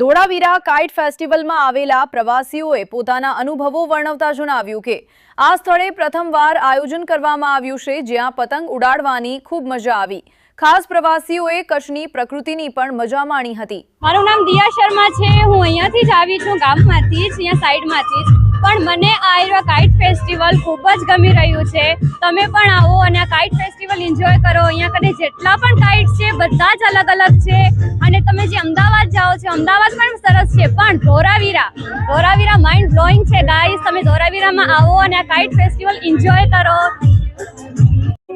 Dholavira kite ફેસ્ટિવલમાં આવેલા પ્રવાસીઓએ પોતાના અનુભવો વર્ણવતા જણાવ્યું કે, આ સ્થળે પ્રથમવાર આયોજન કરવામાં આવ્યું છે, જ્યાં પતંગ ઉડાડવાની ખૂબ મજા આવી. ખાસ પ્રવાસીઓએ કચ્છની પ્રકૃતિની પણ મજા માણી હતી. મારું નામ દિયા શર્મા છે. હું અહીંયાથી જ આવી છું, ગામમાંથી જ, અહીંયા સાઈડમાંથી જ. પણ મને આ એવા કાઇટ ફેસ્ટિવલ ખૂબ જ ગમી રહ્યું છે. તમે પણ આવો અને આ કાઇટ ફેસ્ટિવલ એન્જોય કરો. અહીંયા કને જેટલા પણ કાઇટ છે, બધા જ અલગ અલગ છે. અને તમે જે અમદાવાદ જાઓ છો, અમદાવાદ પણ સરસ છે. પણ ધોરાવીરા ધોરાવીરા માઇન્ડ બ્લોઈંગ છે ગાઈસ તમે ધોરાવીરામાં આવો અને આ કાઇટ ફેસ્ટિવલ એન્જોય કરો.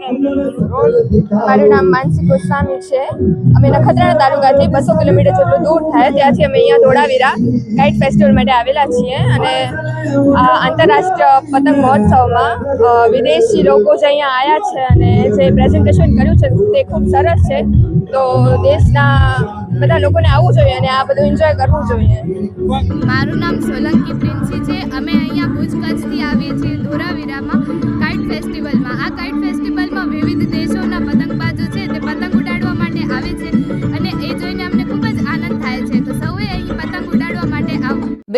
મારું નામ માનસી ગોસ્વામી છે. અમે નખત્રાણા તાલુકાથી બસો કિલોમીટર જેટલું દૂર થાય, ત્યાંથી અમે અહીંયા ધોળાવીરા કાઇટ ફેસ્ટિવલ માટે આવેલા છીએ અને આંતરરાષ્ટ્રીય પતંગ મહોત્સવમાં વિદેશી લોકો જે અહીંયા આવ્યા છે અને જે પ્રેઝન્ટેશન કર્યું છે તે ખૂબ સરસ છે. તો દેશના બધા લોકોને આવવું જોઈએ અને આ બધું એન્જોય કરવું જોઈએ. મારું નામ સોલંકી પ્રિન્સી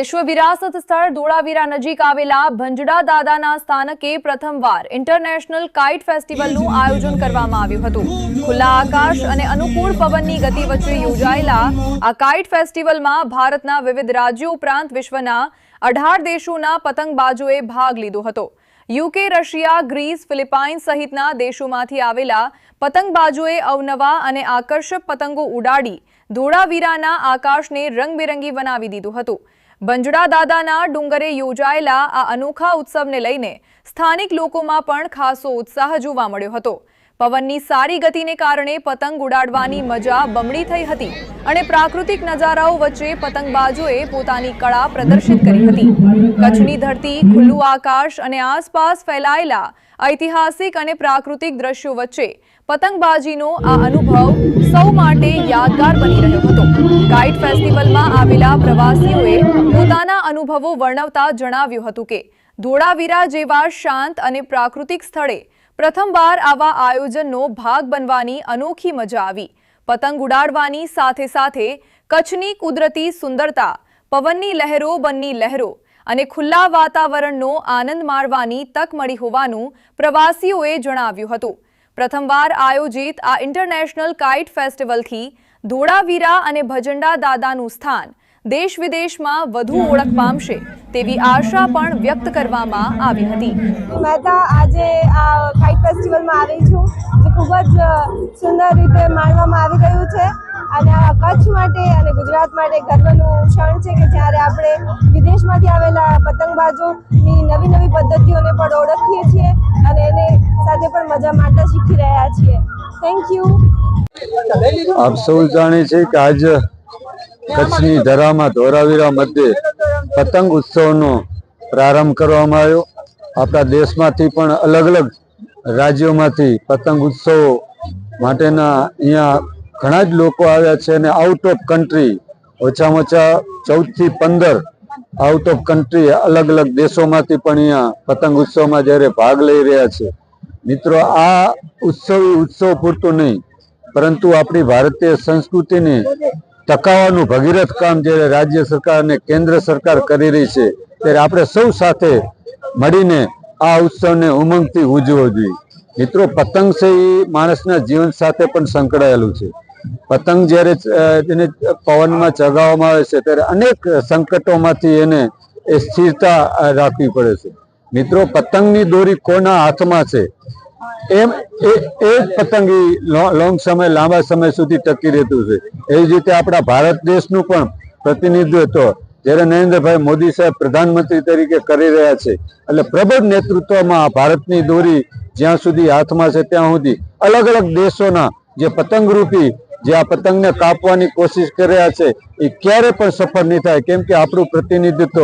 વિશ્વ વિરાસત સ્થળ ધોળાવીરા નજીક આવેલા ભંજડા દાદાના સ્થાનકે પ્રથમવાર ઇન્ટરનેશનલ કાઇટ ફેસ્ટિવલનું આયોજન કરવામાં આવ્યું હતું. ખુલ્લા આકાશ અને અનુકૂળ પવનની ગતિ વચ્ચે યોજાયેલા આ કાઇટ ફેસ્ટિવલમાં ભારતના વિવિધ રાજ્યો ઉપરાંત વિશ્વના અઢાર દેશોના પતંગબાજોએ ભાગ લીધો હતો. યુકે, રશિયા, ગ્રીસ, ફિલિપાઇન્સ સહિતના દેશોમાંથી આવેલા પતંગબાજોએ અવનવા અને આકર્ષક પતંગો ઉડાડી ધોળાવીરાના આકાશને રંગબેરંગી બનાવી દીધું હતું. બંજડા દાદાના ડુંગરે યોજાયેલા આ અનોખા ઉત્સવને લઈને સ્થાનિક લોકોમાં પણ ખાસો ઉત્સાહ જોવા મળ્યો હતો. પવનની સારી ગતિને કારણે પતંગ ઉડાડવાની મજા બમણી થઈ હતી અને પ્રાકૃતિક નજારાઓ વચ્ચે પતંગબાજોએ પોતાની કળા પ્રદર્શિત કરી હતી. કચ્છની ધરતી, ખુલ્લું આકાશ અને આસપાસ ફેલાયેલા ઐતિહાસિક અને પ્રાકૃતિક દ્રશ્યો વચ્ચે પતંગબાજીનો આ અનુભવ સૌ માટે યાદગાર બની રહ્યો હતો. કાઇટ ફેસ્ટિવલમાં આવેલા પ્રવાસીઓએ પોતાના અનુભવો વર્ણવતા જણાવ્યું હતું કે, ધોળાવીરા જેવા શાંત અને પ્રાકૃતિક સ્થળે પ્રથમવાર આવા આયોજનનો ભાગ બનવાની અનોખી મજા આવી. પતંગ ઉડાડવાની સાથે સાથે કચ્છની કુદરતી સુંદરતા, પવનની લહેરો બનની લહેરો અને ખુલ્લા વાતાવરણનો આનંદ માણવાની તક મળી હોવાનું પ્રવાસીઓએ જણાવ્યું હતું. પ્રથમવાર આયોજિત આ ઇન્ટરનેશનલ કાઇટ ફેસ્ટિવલથી ધોળાવીરા અને ભજંડા દાદાનું સ્થાન દેશ વિદેશમાં વધુ ઓળખ પામશે તેવી આશા પણ વ્યક્ત કરવામાં આવી હતી. મહેતા આજે આ કાઇટ ફેસ્ટિવલમાં આવી છું જે ખૂબ જ સુંદર રીતે માણવામાં આવી રહ્યું છે. અને આ કચ્છ માટે અને ગુજરાત માટે ગર્વનું ક્ષણ છે કે જ્યારે આપણે વિદેશમાંથી આવેલા પતંગબાજોની નવી નવી પદ્ધતિઓને પણ ઓળખીએ છીએ અને એને સાથે પણ મજા માણતા શીખી રહ્યા છીએ. થેન્ક યુ આપ સૌ જાણે છે કે આજ કચ્છની ધરામાં ધોરાવીરા મધ્યે પતંગ ઉત્સવનો પ્રારંભ કરવામાં આવ્યો. આપણા દેશમાંથી પણ અલગ અલગ રાજ્યોમાંથી પતંગ ઉત્સવો માટેના અહીંયા ઘણા જ લોકો આવ્યા છે અને આઉટ ઓફ કન્ટ્રી ઓછામાં ઓછા ચૌદથી પંદર આઉટ ઓફ કન્ટ્રી અલગ અલગ દેશોમાંથી પણ અહીંયા પતંગ ઉત્સવમાં જ્યારે ભાગ લઈ રહ્યા છે. મિત્રો, આ ઉત્સવ ઉત્સવ પૂરતું નહીં, પરંતુ આપણી ભારતીય સંસ્કૃતિને ટકાવવાનું ભગીરથ કામ જ્યારે રાજ્ય સરકાર અને કેન્દ્ર સરકાર કરી રહી છે, ત્યારે આપણે સૌ સાથે મળીને આ ઉત્સવને ઉમંગથી ઉજવો જોઈએ. મિત્રો, પતંગ છે એ માણસના જીવન સાથે પણ સંકળાયેલું છે. પતંગ જ્યારે તેને પવનમાં ચગાવવામાં આવે છે, ત્યારે અનેક સંકટોમાંથી એને એ સ્થિરતા રાખવી પડે છે. મિત્રો, પતંગની દોરી કોના હાથમાં છે? એમ, એ પતંગી લોંગ સમય, લાંબા સમય સુધી ટકી રહેતું છે. એવી રીતે આપણા ભારત દેશનું પણ પ્રતિનિધિત્વ જ્યારે નરેન્દ્રભાઈ મોદી સાહેબ પ્રધાનમંત્રી તરીકે કરી રહ્યા છે, એટલે પ્રબળ નેતૃત્વમાં ભારતની દોરી જ્યાં સુધી હાથમાં છે ત્યાં સુધી અલગ અલગ દેશોના જે પતંગરૂપી, જે આ પતંગને કાપવાની કોશિશ કરી રહ્યા છે, એ ક્યારે પણ સફળ નહીં થાય. કેમ કે આપણું પ્રતિનિધિત્વ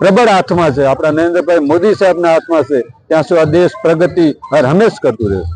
પ્રબળ હાથમાં છે. આપણા નરેન્દ્રભાઈ મોદી સાહેબના હાથમાં છે. ત્યાં સુધી આ દેશ પ્રગતિ હર હંમેશ કરતું રહેશે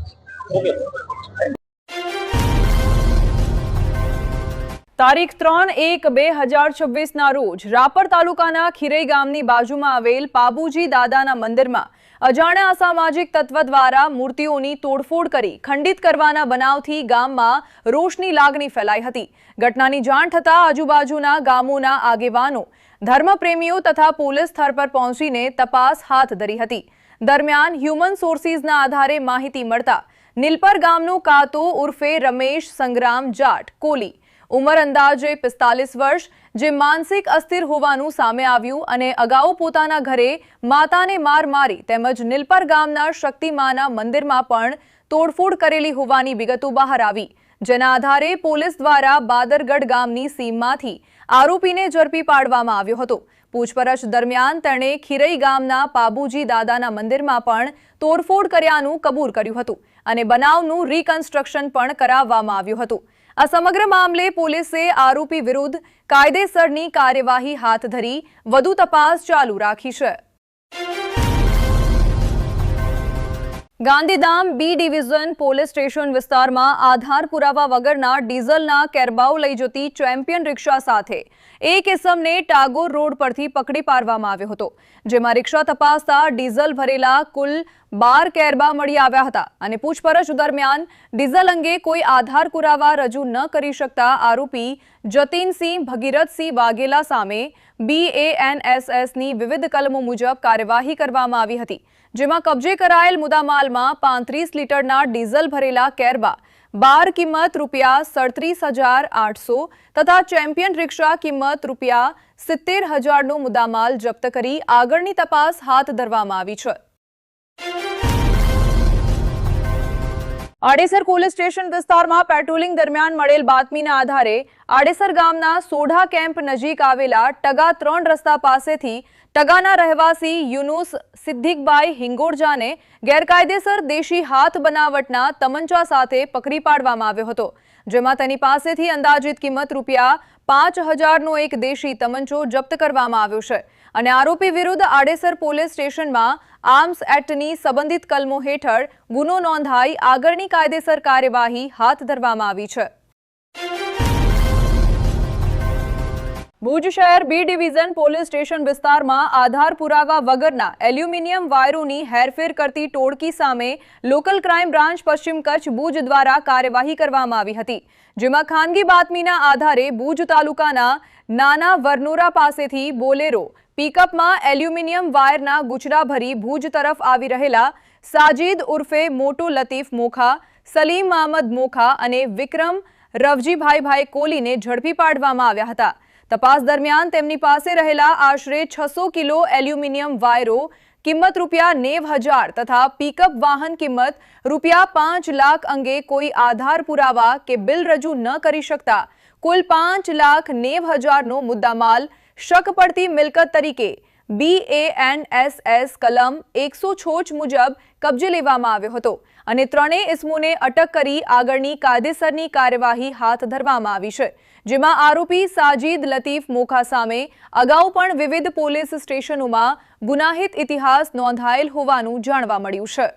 તારીખ ત્રણ એક બે હજાર છવ્વીસના રોજ રાપર તાલુકાના ખીરઈ ગામની બાજુમાં આવેલ પાબુજી દાદાના મંદિરમાં અજાણ્યા અસામાજિક તત્વ દ્વારા મૂર્તિઓની તોડફોડ કરી ખંડિત કરવાના બનાવથી ગામમાં રોષની લાગણી ફેલાઈ હતી. ઘટનાની જાણ થતાં આજુબાજુના ગામોના આગેવાનો ધર્મપ્રેમીઓ તથા પોલીસ સ્થળ પર પહોંચીને તપાસ હાથ ધરી હતી. દરમિયાન હ્યુમન સોર્સિસના આધારે માહિતી મળતા નીલપર ગામનું કાતો ઉર્ફે રમેશ સંગ્રામ જાટ કોલી. ઉંમર અંદાજે પિસ્તાલીસ વર્ષ, જે માનસિક અસ્થિર હોવાનું સામે આવ્યું અને અગાઉ પોતાના ઘરે માતાને માર મારી તેમજ નીલપર ગામના શક્તિમાના મંદિરમાં પણ તોડફોડ કરેલી હોવાની વિગતો બહાર આવી. જેના આધારે પોલીસ દ્વારા બાદરગઢ ગામની સીમમાંથી આરોપીને ઝડપી પાડવામાં આવ્યો હતો. પૂછપરછ દરમિયાન તેણે ખીરઈ ગામના પાબુજી દાદાના મંદિરમાં પણ તોડફોડ કર્યાનું કબૂલ કર્યું હતું અને બનાવનું રીકન્સ્ટ્રક્શન પણ કરાવવામાં આવ્યું હતું. આ સમગ્ર મામલે પોલીસે આરોપી વિરુદ્ધ કાયદેસરની કાર્યવાહી હાથ ધરી વધુ તપાસ ચાલુ રાખી છે. Gandhidham B division police station વિસ્તારમાં આધાર પુરાવા વગરના ડીઝલના કેરબાઓ લઈ જતી ચેમ્પિયન રિક્ષા સાથે એક ઇસમને ટાગોર રોડ પરથી પકડી પાડવામાં આવ્યો હતો, જેમાં રિક્ષા તપાસતા ડીઝલ ભરેલા કુલ બાર કેરબા મળી આવ્યા હતા અને પૂછપરછ દરમિયાન ડીઝલ અંગે કોઈ આધાર પુરાવા રજૂ ન કરી શકતા આરોપી જતીનસિંહ ભગીરથસિંહ વાઘેલા સામે બીએએનએસએસની વિવિધ કલમો મુજબ કાર્યવાહી કરવામાં આવી હતી, જેમાં કબજે કરાયેલ મુદ્દામાલમાં પાંત્રીસ લીટરના ડીઝલ ભરેલા કેરબા, બાર કિંમત રૂપિયા સડત્રીસ હજાર આઠસો તથા ચેમ્પિયન રિક્ષા કિંમત રૂપિયા સિત્તેર હજારનો મુદ્દામાલ જપ્ત કરી આગળની તપાસ હાથ ધરવામાં આવી છે. આડેસર પોલીસ સ્ટેશન વિસ્તારમાં પેટ્રોલિંગ દરમિયાન મળેલ બાતમીના આધારે આડેસર ગામના સોઢા કેમ્પ નજીક આવેલા ટગા ત્રણ રસ્તા પાસેથી ટગાના રહેવાસી યુનુસ સિદ્દીકભાઈ હિંગોરજાને ગેરકાયદેસર દેશી હાથ બનાવટના તમંચા સાથે પકડી પાડવામાં આવ્યો હતો, જેમાં તેની પાસેથી અંદાજિત કિંમત રૂપિયા પાંચ હજારનો એક દેશી તમંચો જપ્ત કરવામાં આવ્યો છે. અને આરોપી વિરુદ્ધ આડેસર પોલીસ સ્ટેશનમાં આર્મ્સ એક્ટની સંબંધિત કલમો હેઠળ ગુનો નોંધાઈ આગળની કાયદેસર કાર્યવાહી હાથ ધરવામાં આવી છે. ભુજ શહેર બી ડિવિઝન પોલીસ સ્ટેશન વિસ્તારમાં આધાર પુરાવા વગરના એલ્યુમિનિયમ વાયરોની હેરફેર કરતી ટોળકી સામે લોકલ ક્રાઇમ બ્રાન્ચ પશ્ચિમ કચ્છ ભુજ દ્વારા કાર્યવાહી કરવામાં આવી હતી, જેમાં ખાનગી બાતમીના આધારે ભુજ તાલુકાના નાના વરનોરા પાસેથી બોલેરો પિકઅપમાં એલ્યુમિનિયમ વાયરના ગુચરા ભરી ભુજ તરફ આવી રહેલા સાજીદ ઉર્ફે મોટુ લતીફ મોખા, સલીમ અહમદ મોખા અને વિક્રમ રવજીભાઈ ભાઈ કોલીને ઝડપી પાડવામાં આવ્યા હતા. તપાસ દરમિયાન તેમની પાસે રહેલા આશરે છસો કિલો એલ્યુમિનિયમ વાયરો કિંમત રૂપિયા નેવ હજાર તથા પિકઅપ વાહન કિંમત રૂપિયા પાંચ લાખ અંગે કોઈ આધાર પુરાવા કે બિલ રજૂ ન કરી શકતા કુલ પાંચ લાખ નેવ હજારનો મુદ્દામાલ શક પડતી મિલકત તરીકે B A N S S કલમ એકસો છોચ મુજબ કબજે લેવામાં આવ્યો હતો અને ત્રણેય ઇસમોને અટક કરી આગળની કાયદેસરની કાર્યવાહી હાથ ધરવામાં આવી છે, જેમાં આરોપી સાજીદ લતીફ મોખા સામે અગાઉ પણ વિવિધ પોલીસ સ્ટેશનોમાં ગુનાહિત ઇતિહાસ નોંધાયેલ હોવાનું જાણવા મળ્યું છે.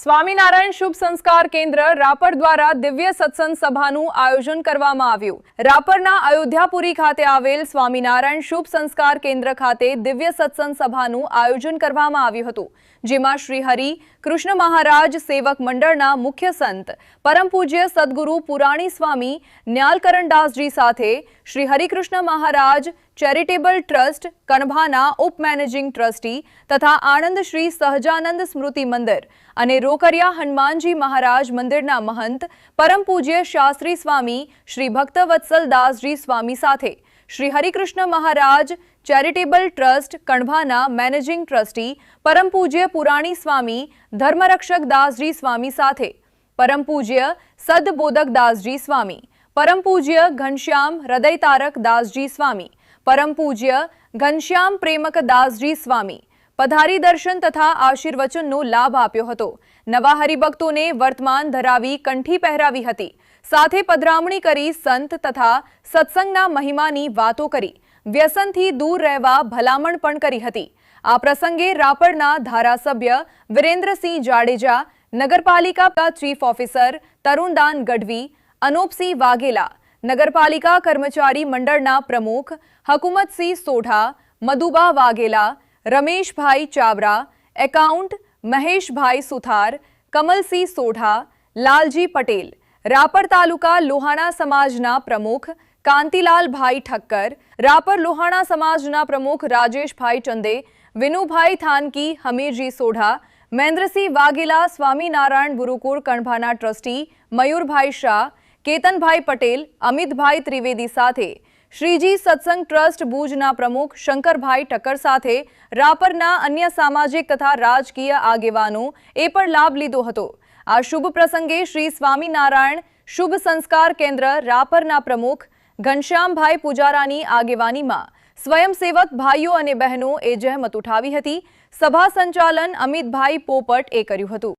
સ્વામિનારાયણ શુભ સંસ્કાર કેન્દ્ર રાપર દ્વારા દિવ્ય સત્સંગ સભાનું આયોજન કરવામાં આવ્યું. રાપરના અયોધ્યાપુરી ખાતે આવેલ સ્વામિનારાયણ શુભ સંસ્કાર કેન્દ્ર ખાતે દિવ્ય સત્સંગ સભાનું આયોજન કરવામાં આવ્યું હતું. જેમાં શ્રી હરિ કૃષ્ણ મહારાજ સેવક મંડળના મુખ્ય સંત, પરમ પૂજ્ય સદગુરુ પુરાણી સ્વામી ન્યાલકરણદાસજી સાથે શ્રી હરિકૃષ્ણ મહારાજ ચેરિટેબલ ટ્રસ્ટ, કણભાના ઉપ મેનેજિંગ ટ્રસ્ટી તથા આણંદ શ્રી સહજાનંદ સ્મૃતિ મંદિર અને રોકરિયા હનુમાનજી મહારાજ મંદિરના મહંત, પરમ પૂજ્ય શાસ્ત્રી સ્વામી શ્રી ભક્તવત્સલ દાસજી સ્વામી સાથે શ્રી હરિકૃષ્ણ મહારાજ ચેરિટેબલ ટ્રસ્ટ કણભાના મેનેજિંગ ટ્રસ્ટી પરમ પૂજ્ય પુરાણી સ્વામી ધર્મરક્ષક દાસજી સ્વામી સાથે. પરમ પૂજ્ય સદબોધક દાસજી સ્વામી. પરમ પૂજ્ય ઘનશ્યામ હૃદયતારક દાસજી સ્વામી. પરમ પૂજ્ય ઘનશ્યામ પ્રેમક દાસજી સ્વામી. પધારી દર્શન તથા આશીર્વચનનો લાભ આપ્યો હતો. નવા હરિભક્તોને વર્તમાન ધરાવી કંઠી પહેરાવી હતી. સાથે પધરામણી કરી સંત તથા સત્સંગના મહિમાની વાતો કરી. વ્યસનથી દૂર રહેવા ભલામણ પણ કરી હતી. આ પ્રસંગે રાપરના ધારાસભ્ય વિરેન્દ્રસિંહ જાડેજા, નગરપાલિકા ચીફ ઓફિસર તરુણદાન ગઢવી, અનોપસિંહ વાઘેલા, નગરપાલિકા કર્મચારી મંડળના પ્રમુખ હકુમતસિંહ સોઢા, મધુબા વાઘેલા, રમેશભાઈ ચાવરા, એકાઉન્ટ મહેશભાઈ સુથાર, કમલસિંહ સોઢા, લાલજી પટેલ, રાપર તાલુકા લોહાણા સમાજના પ્રમુખ કાંતિલાલભાઈ ઠક્કર, રાપર લોહાણા સમાજના પ્રમુખ રાજેશભાઈ ચંદે, વિનુભાઈ થાનકી, હમીરજી સોઢા, મહેન્દ્રસિંહ વાઘેલા, સ્વામિનારાયણ ગુરુકુળ કણભાના ટ્રસ્ટી, મયુરભાઈ શાહ, કેતનભાઈ પટેલ, અમિતભાઈ ત્રિવેદી સાથે, શ્રીજી સત્સંગ ટ્રસ્ટ ભુજના પ્રમુખ શંકરભાઈ ઠક્કર સાથે, રાપરના અન્ય સામાજિક તથા રાજકીય આગેવાનો એ પણ લાભ લીધો હતો. આ શુભ પ્રસંગે શ્રી સ્વામિનારાયણ શુભ સંસ્કાર કેન્દ્ર રાપરના પ્રમુખ ઘનશ્યામભાઈ પુજારાની આગેવાનીમાં સ્વયંસેવક ભાઈઓ અને બહેનો એ જહેમત ઉઠાવી હતી. સભા સંચાલન અમિતભાઈ પોપટ એ કર્યું હતું.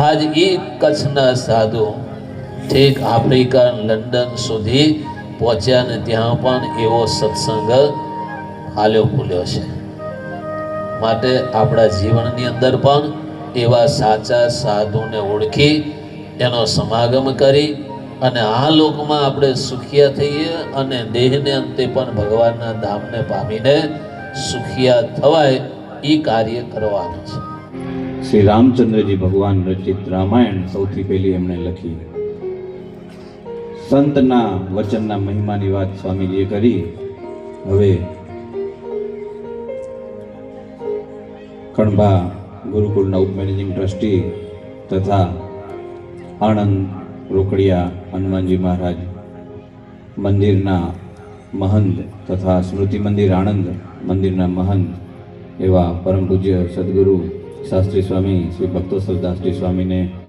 આજ એ કચ્છના સાધુ ઠેક આફ્રિકા, લંડન સુધી પહોંચ્યા ને ત્યાં પણ એવો સત્સંગ હાલ્યો ફૂલ્યો છે. માટે આપણા જીવનની અંદર પણ એવા સાચા સાધુને ઓળખી એનો સમાગમ કરી અને આ લોકમાં આપણે સુખિયા થઈએ અને દેહને અંતે પણ ભગવાનના ધામને પામીને સુખિયા થવાય એ કાર્ય કરવાનું છે. શ્રી રામચંદ્રજી ભગવાન રચિત રામાયણ સૌથી પહેલી એમણે લખી. સંતના વચનના મહિમાની વાત સ્વામીજીએ કરી. હવે કણભા ગુરુકુળના ઉપમેનેજિંગ ટ્રસ્ટી તથા આણંદ રોકડિયા હનુમાનજી મહારાજ, મંદિરના મહંત તથા સ્મૃતિ મંદિર આણંદ મંદિરના મહંત એવા પરમ પૂજ્ય સદગુરુ શાસ્ત્રી સ્વામી, શ્રી ભક્તોસરદાસજી સ્વામીને